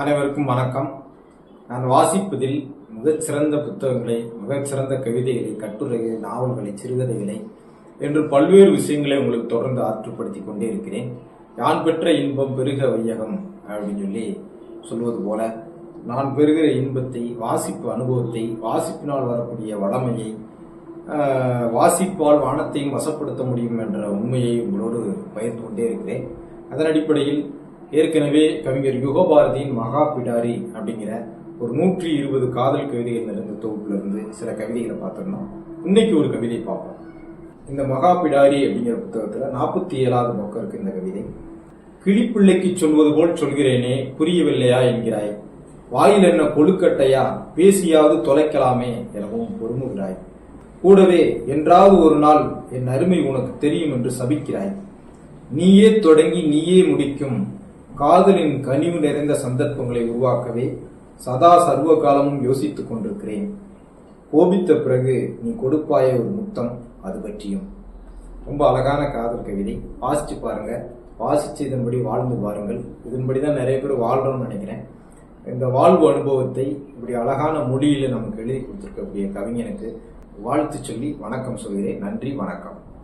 அனைவருக்கும் வணக்கம். நான் வாசிப்பதில் மிகச்சிறந்த புத்தகங்களை மிகச்சிறந்த கவிதைகளை கட்டுரைகளை நாவல்களை சிறுகதைகளை என்று பல்வேறு விஷயங்களை உங்களுக்கு தொடர்ந்து ஆற்றுப்படுத்தி கொண்டே இருக்கிறேன். யான் பெற்ற இன்பம் பெருக வையகம் அப்படின்னு சொல்லி சொல்வது போல நான் பெறுகிற இன்பத்தை வாசிப்பு அனுபவத்தை வாசிப்பினால் வரக்கூடிய வளமையை வாசிப்பால் வானத்தையும் வசப்படுத்த முடியும் என்ற உண்மையை உங்களோடு பகிர்ந்து கொண்டே இருக்கிறேன். அதன் அடிப்படையில் ஏற்கனவே கவிஞர் யுகபாரதியின் மகா பிடாரி அப்படிங்கிற ஒரு நூற்றி இருபது காதல் கவிதைகள் நிறைந்த தொகுப்புல இருந்து சில கவிதைகளை பார்த்துருந்தோம். இன்னைக்கு ஒரு கவிதை பார்ப்போம். இந்த மகா பிடாரி அப்படிங்கிற புத்தகத்துல நாற்பத்தி ஏழாவது பக்கம் இருக்கு இந்த கவிதை. கிளிப்பிள்ளைக்கு சொல்வது போல் சொல்கிறேனே புரியவில்லையா என்கிறாய். வாயில் என்ன கொழுக்கட்டையா பேசியாவது தொலைக்கலாமே எனவும் பொறுமுகிறாய். கூடவே என்றாவது ஒரு நாள் என் அருமை உனக்கு தெரியும் என்று சபிக்கிறாய். நீயே தொடங்கி நீயே முடிக்கும் காதலின் கனிவு நிறைந்த சந்தர்ப்பங்களை உருவாக்கவே சதா சர்வ காலமும் யோசித்துக் கொண்டிருக்கிறேன். கோபித்த பிறகு நீ கொடுப்பாய ஒரு முத்தம் அது பற்றியும். ரொம்ப அழகான காதல் கவிதை. வாசிச்சு பாருங்க. வாசிச்சு இதன்படி வாழ்ந்து பாருங்கள் இதன்படி தான் நிறைய பேர் வாழ்றோம்னு நினைக்கிறேன். இந்த வாழ்வு அனுபவத்தை இப்படி அழகான மொழியில் நமக்கு எழுதி கொடுத்துருக்கக்கூடிய கவிஞனுக்கு வாழ்த்து சொல்லி வணக்கம் சொல்கிறேன். நன்றி வணக்கம்.